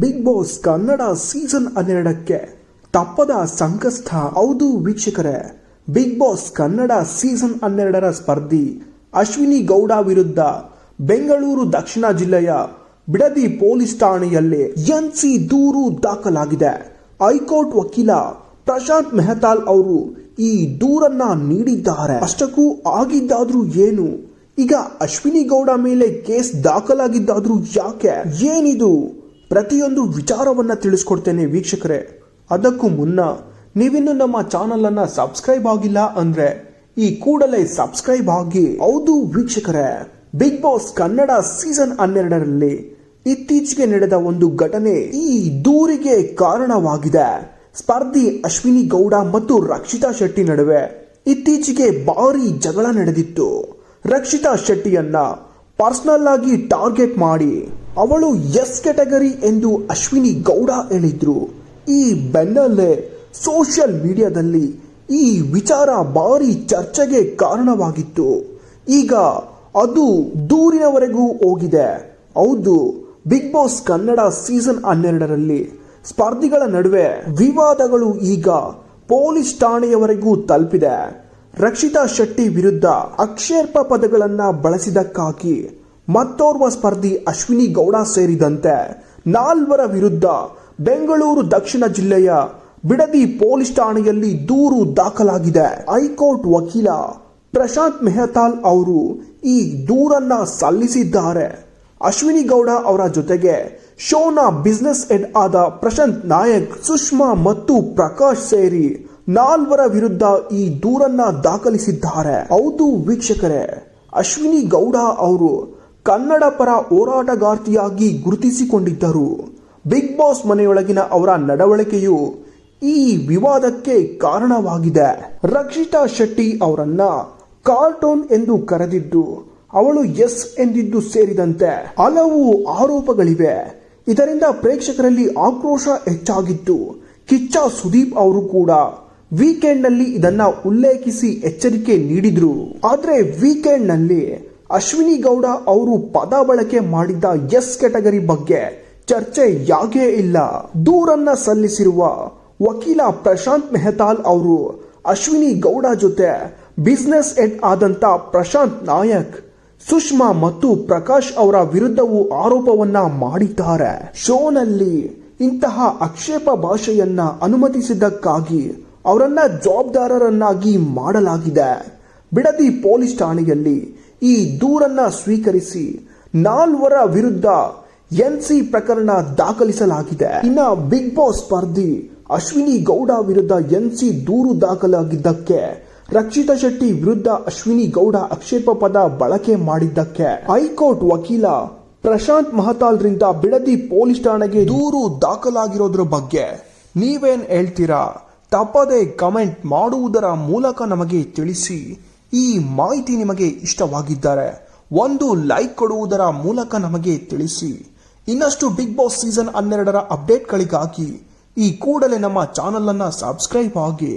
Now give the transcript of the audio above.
Big boss Kannada season ಹನ್ನೆರಡಕ್ಕೆ ತಪ್ಪದ ಸಂಕಷ್ಟ. ಹೌದು ವೀಕ್ಷಕರೇ ಬಿಗ್ ಬಾಸ್ ಕನ್ನಡ ಸೀಸನ್ ಹನ್ನೆರಡರ ಸ್ಪರ್ಧಿ ಅಶ್ವಿನಿ ಗೌಡ ವಿರುದ್ಧ ಬೆಂಗಳೂರು ದಕ್ಷಿಣ ಜಿಲ್ಲೆಯ ಬಿಡದಿ ಪೊಲೀಸ್ ಠಾಣೆಯಲ್ಲಿ ಎನ್ಸಿ ದೂರು ದಾಖಲಾಗಿದೆ. ಹೈಕೋರ್ಟ್ ವಕೀಲ ಪ್ರಶಾಂತ್ ಮೆಹತಾಲ್ ಅವರು ಈ ದೂರನ್ನ ನೀಡಿದ್ದಾರೆ. ಅಷ್ಟಕ್ಕೂ ಆಗಿದ್ದಾದ್ರೂ ಏನು? ಈಗ ಅಶ್ವಿನಿ ಗೌಡ ಮೇಲೆ ಕೇಸ್ ದಾಖಲಾಗಿದ್ದಾದ್ರೂ ಯಾಕೆ? ಏನಿದು? ಪ್ರತಿಯೊಂದು ವಿಚಾರವನ್ನು ತಿಳಿಸ್ಕೊಡ್ತೇನೆ ವೀಕ್ಷಕರೇ. ಅದಕ್ಕೂ ಮುನ್ನ ನೀವಿನ್ನು ನಮ್ಮ ಚಾನಲನ್ನು ಸಬ್ಸ್ಕ್ರೈಬ್ ಆಗಿಲ್ಲ ಅಂದ್ರೆ ಈ ಕೂಡಲೇ ಸಬ್ಸ್ಕ್ರೈಬ್ ಆಗಿ. ಹೌದು ವೀಕ್ಷಕರೇ ಬಿಗ್ ಬಾಸ್ ಕನ್ನಡ ಸೀಸನ್ ಹನ್ನೆರಡರಲ್ಲಿ ಇತ್ತೀಚೆಗೆ ನಡೆದ ಒಂದು ಘಟನೆ ಈ ದೂರಿಗೆ ಕಾರಣವಾಗಿದೆ. ಸ್ಪರ್ಧಿ ಅಶ್ವಿನಿ ಗೌಡ ಮತ್ತು ರಕ್ಷಿತಾ ಶೆಟ್ಟಿ ನಡುವೆ ಇತ್ತೀಚೆಗೆ ಭಾರಿ ಜಗಳ ನಡೆದಿತ್ತು. ರಕ್ಷಿತಾ ಶೆಟ್ಟಿಯನ್ನ ಪರ್ಸನಲ್ ಆಗಿ ಟಾರ್ಗೆಟ್ ಮಾಡಿ ಅವಳು ಎಸ್ ಕ್ಯಾಟಗರಿ ಎಂದು ಅಶ್ವಿನಿ ಗೌಡ ಹೇಳಿದ್ರು. ಈ ಬೆನ್ನಲ್ಲೇ ಸೋಷಿಯಲ್ ಮೀಡಿಯಾದಲ್ಲಿ ಈ ವಿಚಾರ ಭಾರಿ ಚರ್ಚೆಗೆ ಕಾರಣವಾಗಿತ್ತು. ಈಗ ಅದು ದೂರಿನವರೆಗೂ ಹೋಗಿದೆ. ಹೌದು, ಬಿಗ್ ಬಾಸ್ ಕನ್ನಡ ಸೀಸನ್ ಹನ್ನೆರಡರಲ್ಲಿ ಸ್ಪರ್ಧಿಗಳ ನಡುವೆ ವಿವಾದಗಳು ಈಗ ಪೊಲೀಸ್ ಠಾಣೆಯವರೆಗೂ ತಲುಪಿದೆ. ರಕ್ಷಿತಾ ಶೆಟ್ಟಿ ವಿರುದ್ಧ ಆಕ್ಷೇಪ ಪದಗಳನ್ನು ಬಳಸಿದಕ್ಕಾಗಿ ಮತ್ತೋರ್ವ ಸ್ಪರ್ಧಿ ಅಶ್ವಿನಿ ಗೌಡ ಸೇರಿದಂತೆ ನಾಲ್ವರ ವಿರುದ್ಧ ಬೆಂಗಳೂರು ದಕ್ಷಿಣ ಜಿಲ್ಲೆಯ ಬಿಡದಿ ಪೊಲೀಸ್ ಠಾಣೆಯಲ್ಲಿ ದೂರು ದಾಖಲಾಗಿದೆ. ಹೈಕೋರ್ಟ್ ವಕೀಲ ಪ್ರಶಾಂತ್ ಮೆಹತಾಲ್ ಅವರು ಈ ದೂರನ್ನ ಸಲ್ಲಿಸಿದ್ದಾರೆ. ಅಶ್ವಿನಿ ಗೌಡ ಅವರ ಜೊತೆಗೆ ಶೋನ ಬಿಸ್ನೆಸ್ ಹೆಡ್ ಆದ ಪ್ರಶಾಂತ್ ನಾಯಕ್, ಸುಷ್ಮಾ ಮತ್ತು ಪ್ರಕಾಶ್ ಸೇರಿ ನಾಲ್ವರ ವಿರುದ್ಧ ಈ ದೂರನ್ನ ದಾಖಲಿಸಿದ್ದಾರೆ. ಹೌದು ವೀಕ್ಷಕರೇ, ಅಶ್ವಿನಿ ಗೌಡ ಅವರು ಕನ್ನಡ ಪರ ಹೋರಾಟಗಾರ್ತಿಯಾಗಿ ಗುರುತಿಸಿಕೊಂಡಿದ್ದರು. ಬಿಗ್ ಬಾಸ್ ಮನೆಯೊಳಗಿನ ಅವರ ನಡವಳಿಕೆಯು ಈ ವಿವಾದಕ್ಕೆ ಕಾರಣವಾಗಿದೆ. ರಕ್ಷಿತಾ ಶೆಟ್ಟಿ ಅವರನ್ನ ಕಾರ್ಟೂನ್ ಎಂದು ಕರೆದಿದ್ದು, ಅವಳು ಎಸ್ ಎಂದಿದ್ದು ಸೇರಿದಂತೆ ಹಲವು ಆರೋಪಗಳಿವೆ. ಇದರಿಂದ ಪ್ರೇಕ್ಷಕರಲ್ಲಿ ಆಕ್ರೋಶ ಹೆಚ್ಚಾಗಿತ್ತು. ಕಿಚ್ಚ ಸುದೀಪ್ ಅವರು ಕೂಡ ವೀಕೆಂಡ್ನಲ್ಲಿ ಇದನ್ನ ಉಲ್ಲೇಖಿಸಿ ಎಚ್ಚರಿಕೆ ನೀಡಿದ್ರು. ಆದ್ರೆ ವೀಕೆಂಡ್ನಲ್ಲಿ ಅಶ್ವಿನಿ ಗೌಡ ಅವರು ಪದ ಬಳಕೆ ಮಾಡಿದ್ದ ಎಸ್ ಕೆಟಗರಿ ಬಗ್ಗೆ ಚರ್ಚೆ ಯಾಗೇ ಇಲ್ಲ. ದೂರನ್ನ ಸಲ್ಲಿಸಿರುವ ವಕೀಲ ಪ್ರಶಾಂತ್ ಮೆಹತಾಲ್ ಅವರು ಅಶ್ವಿನಿ ಗೌಡ ಜೊತೆ ಬಿಸ್ನೆಸ್ ಹೆಡ್ ಆದಂತ ಪ್ರಶಾಂತ್ ನಾಯಕ್, ಸುಷ್ಮಾ ಮತ್ತು ಪ್ರಕಾಶ್ ಅವರ ವಿರುದ್ಧವೂ ಆರೋಪವನ್ನ ಮಾಡಿದ್ದಾರೆ. ಶೋನಲ್ಲಿ ಇಂತಹ ಆಕ್ಷೇಪ ಭಾಷೆಯನ್ನ ಅನುಮತಿಸಿದ್ದಕ್ಕಾಗಿ ಅವರನ್ನ ಜವಾಬ್ದಾರರನ್ನಾಗಿ ಮಾಡಲಾಗಿದೆ. ಬಿಡದಿ ಪೊಲೀಸ್ ಠಾಣೆಯಲ್ಲಿ ಈ ದೂರನ್ನ ಸ್ವೀಕರಿಸಿ ನಾಲ್ವರ ವಿರುದ್ಧ ಎನ್ ಸಿ ಪ್ರಕರಣ ದಾಖಲಿಸಲಾಗಿದೆ. ಇನ್ನ ಬಿಗ್ ಬಾಸ್ ಸ್ಪರ್ಧಿ ಅಶ್ವಿನಿ ಗೌಡ ವಿರುದ್ಧ ಎನ್ ಸಿ ದೂರು ದಾಖಲಾಗಿದ್ದಕ್ಕೆ, ರಕ್ಷಿತಾ ಶೆಟ್ಟಿ ವಿರುದ್ಧ ಅಶ್ವಿನಿ ಗೌಡ ಆಕ್ಷೇಪ ಪದ ಬಳಕೆ ಮಾಡಿದ್ದಕ್ಕೆ, ಹೈಕೋರ್ಟ್ ವಕೀಲ ಪ್ರಶಾಂತ್ ಮಹತಾಲ್ರಿಂದ ಬಿಡದಿ ಪೊಲೀಸ್ ಠಾಣೆಗೆ ದೂರು ದಾಖಲಾಗಿರೋದ್ರ ಬಗ್ಗೆ ನೀವೇನ್ ಹೇಳ್ತೀರಾ? ತಪ್ಪದೆ ಕಮೆಂಟ್ ಮಾಡುವುದರ ಮೂಲಕ ನಮಗೆ ತಿಳಿಸಿ. ಈ ಮಾಹಿತಿ ನಿಮಗೆ ಇಷ್ಟವಾಗಿದ್ದರೆ ಒಂದು ಲೈಕ್ ಕೊಡುವುದರ ಮೂಲಕ ನಮಗೆ ತಿಳಿಸಿ. ಇನ್ನಷ್ಟು ಬಿಗ್ ಬಾಸ್ ಸೀಸನ್ ಹನ್ನೆರಡರ ಅಪ್ಡೇಟ್ಗಳಿಗಾಗಿ ಈ ಕೂಡಲೇ ನಮ್ಮ ಚಾನಲನ್ನು ಸಬ್ಸ್ಕ್ರೈಬ್ ಆಗಿ.